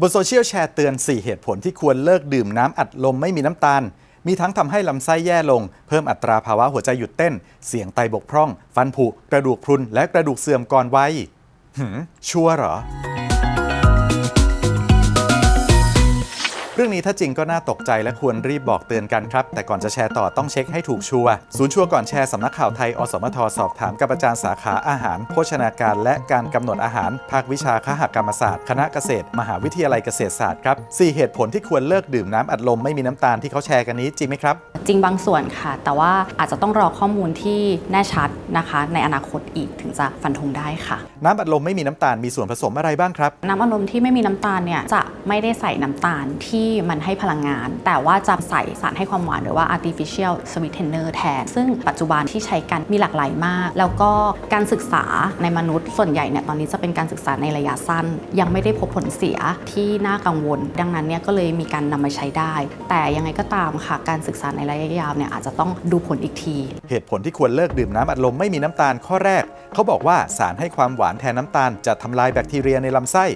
บนโซเชียลแชร์เตือน 4 เหตุผลที่ควรเลิกดื่มน้ำอัดลมไม่มีน้ำตาล มีทั้งทำให้ลำไส้แย่ลง เพิ่มอัตราภาวะหัวใจหยุดเต้น เสียงไตบกพร่อง ฟันผุ กระดูกพรุน และกระดูกเสื่อมก่อนวัยหืมชัวร์เหรอ เรื่องนี้ถ้าจริงก็น่าตกใจและควรรีบบอกเตือนกันครับ แต่ก่อนจะแชร์ต่อต้องเช็คให้ถูกชัวร์ศูนย์ชัวร์ก่อนแชร์สำนักข่าวไทย อสมทสอบถามกับอาจารย์สาขาอาหาร โภชนาการ และการกำหนดอาหาร ภาควิชาคหกรรมศาสตร์ คณะเกษตร มหาวิทยาลัยเกษตรศาสตร์ครับสี่เหตุผลที่ควรเลิกดื่มน้ำอัดลมไม่มีน้ำตาลที่เขาแชร์กันนี้จริงไหมครับ จริงบางส่วนค่ะ แต่ว่าอาจจะต้องรอข้อมูลที่แน่ชัดนะคะ ในอนาคตอีกถึงจะฟันธงได้ค่ะ น้ำอัดลมไม่มีน้ำตาลมีส่วนผสมอะไรบ้างครับ น้ำอัดลมที่ไม่มีน้ำตาลเนี่ยจะไม่ได้ใส่น้ำตาลที่มันให้พลังงาน แต่ว่าจะใส่สารให้ความหวานหรือว่า artificial sweetener แทน ซึ่งปัจจุบันที่ใช้กันมีหลากหลายมาก แล้วก็การศึกษาในมนุษย์ส่วนใหญ่เนี่ยตอนนี้จะเป็นการศึกษาในระยะสั้น ยังไม่ได้พบผลเสียที่น่ากังวล ดังนั้นเนี่ยก็เลยมีการนำมาใช้ได้ แต่ยังไงก็ตามค่ะการศึกษาในระยะยาวเนี่ยอาจจะต้องดูผลอีกที เหตุผลที่ควรเลิกดื่มน้ำอัดลมไม่มีน้ำตาลข้อแรก เขาบอกว่าสารให้ความหวานแทนน้ำตาลจะทำลายแบคทีเรียในลำไส้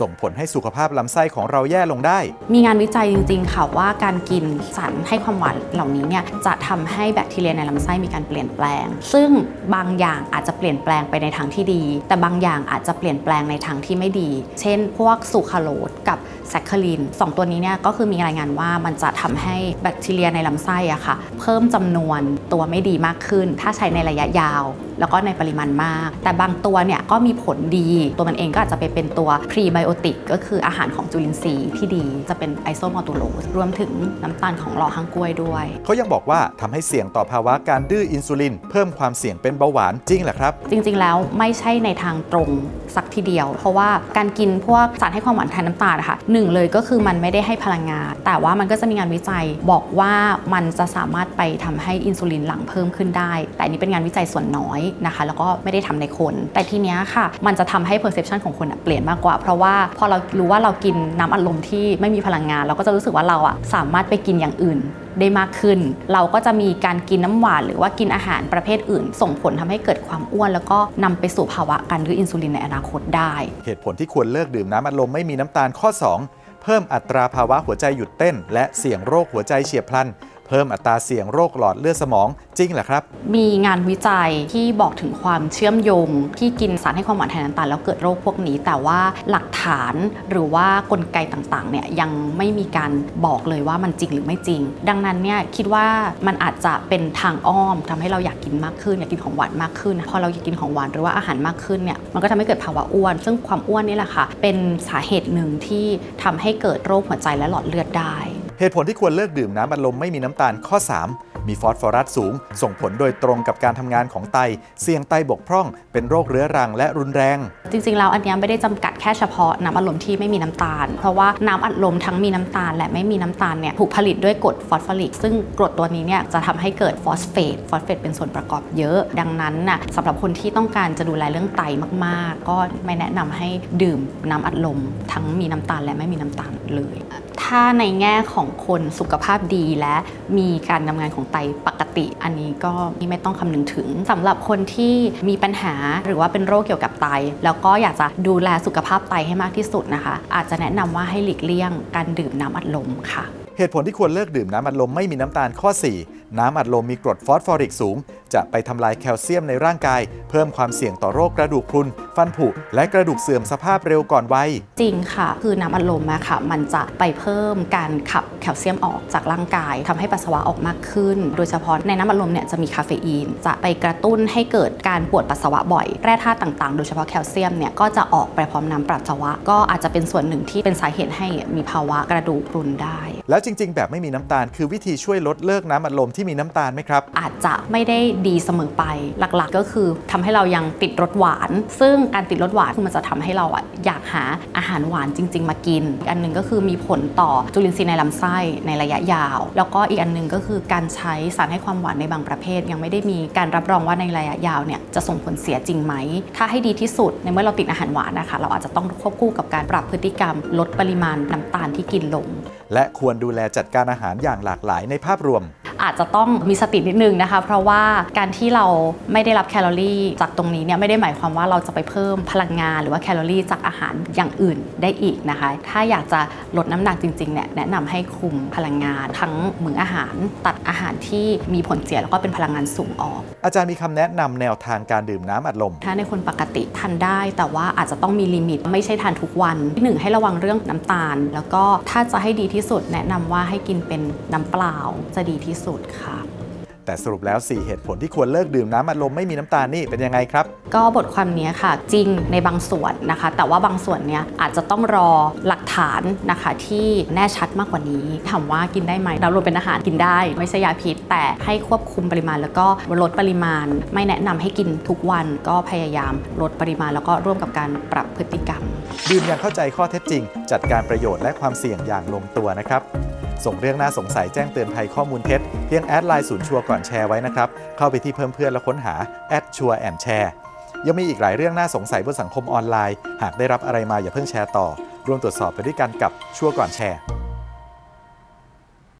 ส่งผลให้สุขภาพลำไส้ของเราแย่ลงได้ มีงานวิจัยจริงๆค่ะว่าการกินสารให้ความหวานเหล่านี้เนี่ยจะทำให้แบคทีเรียในลำไส้มีการเปลี่ยนแปลง ซึ่งบางอย่างอาจจะเปลี่ยนแปลงไปในทางที่ดี แต่บางอย่างอาจจะเปลี่ยนแปลงในทางที่ไม่ดี เช่น พวกสุคราโลสกับ แซคคารินสองตัวนี้เนี่ยก็คือมีรายงานว่ามันจะทำให้แบคทีเรียในลำไส้อะค่ะ เพิ่มจำนวนตัวไม่ดีมากขึ้น ถ้าใช้ในระยะยาว แล้วก็ในปริมาณมาก แต่บางตัวเนี่ยก็มีผลดี ตัวมันเองก็อาจจะไปเป็นตัวพรีไบโอติกก็คืออาหารของจุลินทรีย์ที่ดีจะเป็นไอโซมอลตูโลสรวมถึงน้ำตาลของหล่อฮังกล้วยด้วยเขายังบอกว่าทำให้เสี่ยงต่อภาวะการดื้ออินซูลิน เพิ่มความเสี่ยงเป็นเบาหวานจริงเหรอครับ จริง ๆ แล้วไม่ใช่ในทางตรงสัก ทีเดียว เพราะว่าการกินพวกสารให้ความหวานแทนน้ำตาลนะคะหนึ่งเลยก็คือมันไม่ได้ให้พลังงาน แต่ว่ามันก็จะมีงานวิจัยบอกว่ามันจะสามารถไปทำให้อินซูลินหลั่งเพิ่มขึ้นได้ แต่นี้เป็นงานวิจัยส่วนน้อยนะคะ แล้วก็ไม่ได้ทำในคน แต่ทีเนี้ยค่ะ มันจะทำให้ perception ของคนเปลี่ยนมากกว่า เพราะว่าพอเรารู้ว่าเรากินน้ำอัดลมที่ไม่มีพลังงาน เราก็จะรู้สึกว่าเราอะสามารถไปกินอย่างอื่น ได้มากขึ้น เราก็จะมีการกินน้ำหวาน หรือว่ากินอาหารประเภทอื่น ส่งผลทำให้เกิดความอ้วน แล้วก็นำไปสู่ภาวะการดื้ออินซูลินในอนาคตได้ เหตุผลที่ควรเลิกดื่มน้ำอัดลมไม่มีน้ำตาลข้อ 2 เพิ่มอัตราภาวะหัวใจหยุดเต้น และเสี่ยงโรคหัวใจเฉียบพลัน เพิ่มอัตราเสี่ยงโรคหลอดเลือดสมองจริงเหรอครับ มีงานวิจัยที่บอกถึงความเชื่อมโยง ที่กินสารให้ความหวานแทนน้ำตาลแล้วเกิดโรคพวกนี้ แต่ว่าหลักฐานหรือว่ากลไกต่างๆเนี่ยยังไม่มีการบอกเลยว่ามันจริงหรือไม่จริง ดังนั้นเนี่ยคิดว่ามันอาจจะเป็นทางอ้อมทำให้เราอยากกินมากขึ้นอยากกินของหวานมากขึ้นพอเราอยากกินของหวานหรือว่าอาหารมากขึ้นเนี่ยมันก็ทำให้เกิดภาวะอ้วน ซึ่งความอ้วนนี่แหละค่ะเป็นสาเหตุหนึ่งที่ทำให้เกิดโรคหัวใจและหลอดเลือดได้ เหตุผลที่ควรเลิกดื่มน้ำอัดลมไม่มีน้ำตาลข้อ 3 มีฟอสฟอรัสสูง ส่งผลโดยตรงกับการทำงานของไต เสี่ยงไตบกพร่อง เป็นโรคเรื้อรังและรุนแรง จริงๆแล้วอันนี้ไม่ได้จำกัดแค่เฉพาะน้ำอัดลมที่ไม่มีน้ำตาล เพราะว่าน้ำอัดลมทั้งมีน้ำตาล และไม่มีน้ำตาลเนี่ยถูกผลิตด้วยกรดฟอสฟอริก ซึ่งกรดตัวนี้เนี่ยจะทำให้เกิดฟอสเฟต ฟอสเฟตเป็นส่วนประกอบเยอะ ดังนั้นน่ะสำหรับคนที่ต้องการจะดูแลเรื่องไตมากๆ ก็ไม่แนะนำให้ดื่มน้ำอัดลม ทั้งมีน้ำตาลและไม่มีน้ำตาลเลย ถ้าในแง่ของคนสุขภาพดีและมีการทำงานของไตปกติ อันนี้ก็ไม่ต้องคำนึงถึงสำหรับคนที่มีปัญหาหรือว่าเป็นโรคเกี่ยวกับไต แล้วก็อยากจะดูแลสุขภาพไตให้มากที่สุดนะคะ อาจจะแนะนำว่าให้หลีกเลี่ยงการดื่มน้ำอัดลมค่ะ เหตุผลที่ควรเลิกดื่มน้ำอัดลมไม่มีน้ำตาลข้อ 4 น้ำอัดลมมีกรดฟอสฟอริกสูงจะไปทำลายแคลเซียมในร่างกาย เพิ่มความเสี่ยงต่อโรคกระดูกพรุน ฟันผุ และกระดูกเสื่อมสภาพเร็วก่อนวัย จริงค่ะ คือน้ำอัดลมอะค่ะ มันจะไปเพิ่มการขับแคลเซียมออกจากร่างกายทำให้ปัสสาวะออกมากขึ้น โดยเฉพาะในน้ำอัดลมเนี่ยจะมีคาเฟอีน จะไปกระตุ้นให้เกิดการปวดปัสสาวะบ่อย แร่ธาตุต่างๆ โดยเฉพาะแคลเซียมเนี่ยก็จะออกไปพร้อมน้ำปัสสาวะ ก็อาจจะเป็นส่วนหนึ่งที่เป็นสาเหตุให้มีภาวะกระดูกพรุนได้ แล้วจริง ๆ แบบไม่มีน้ำตาล คือวิธีช่วยลดเลิกน้ำอัดลมที่มีน้ำตาลไหมครับอาจจะไม่ได้ดีเสมอไป หลักๆ ก็คือทำให้เรายังติดรสหวาน ซึ่งการติดรสหวานคือมันจะทำให้เราอะอยากหาอาหารหวานจริง ๆ มากิน อีกอันหนึ่งก็คือมีผลต่อจุลินทรีย์ในลำไส้ในระยะยาว แล้วก็อีกอันหนึ่งก็คือการใช้สารให้ความหวานในบางประเภท ยังไม่ได้มีการรับรองว่าในระยะยาวเนี่ยจะส่งผลเสียจริงไหม ถ้าให้ดีที่สุดในเมื่อเราติดอาหารหวานนะคะ เราอาจจะต้องควบคู่กับการปรับพฤติกรรม ลดปริมาณน้ำตาลที่กินลง และควรดูแลจัดการอาหารอย่างหลากหลายในภาพรวม อาจจะต้องมีสตินิดนึงนะคะ เพราะว่าการที่เราไม่ได้รับแคลอรี่ จากตรงนี้เนี่ยไม่ได้หมายความว่าเราจะไปเพิ่มพลังงานหรือว่าแคลอรี่จากอาหารอย่างอื่นได้อีกนะคะ ถ้าอยากจะลดน้ำหนักจริงๆเนี่ยแนะนำให้คุมพลังงาน ทั้งมื้ออาหาร ตัดอาหารที่มีผลเสียแล้วก็เป็นพลังงานสูงออก อาจารย์มีคำแนะนำแนวทางการดื่มน้ำอัดลม ถ้าในคนปกติทานได้แต่ว่าอาจจะต้องมีลิมิตไม่ใช่ทานทุกวันที่หนึ่งให้ระวังเรื่องน้ำตาล แล้วก็ถ้าจะให้ดีที่สุดแนะนำว่าให้กินเป็นน้ำเปล่าจะดีที่สุดค่ะ แต่สรุปแล้ว 4 เหตุผลที่ควรเลิกดื่มน้ำอัดลมไม่มีน้ำตาลนี่เป็นยังไงครับ ก็บทความนี้ค่ะจริงในบางส่วนนะคะ แต่ว่าบางส่วนเนี้ยอาจจะต้องรอหลักฐานนะคะที่แน่ชัดมากกว่านี้ถามว่ากินได้ไหมเรารวมเป็นอาหารกินได้ ไม่ใช่ยาพิษ แต่ให้ควบคุมปริมาณ แล้วก็ลดปริมาณ ไม่แนะนำให้กินทุกวันก็พยายามลดปริมาณ แล้วก็ร่วมกับการปรับพฤติกรรม ดื่มอย่างเข้าใจข้อเท็จจริง จัดการประโยชน์และความเสี่ยงอย่างลงตัวนะครับ ส่งเรื่องน่าสงสัยแจ้งเตือนภัยข้อมูลเท็จ เพียงแอดไลน์ศูนย์ชัวก่อนแชร์ไว้นะครับ เข้าไปที่เพิ่มเพื่อนแล้วค้นหาแอดชัวแอนแชร์ยังมีอีกหลายเรื่องน่าสงสัยบนสังคมออนไลน์ หากได้รับอะไรมาอย่าเพิ่งแชร์ต่อ ร่วมตรวจสอบไปด้วยกันกับชัวก่อนแชร์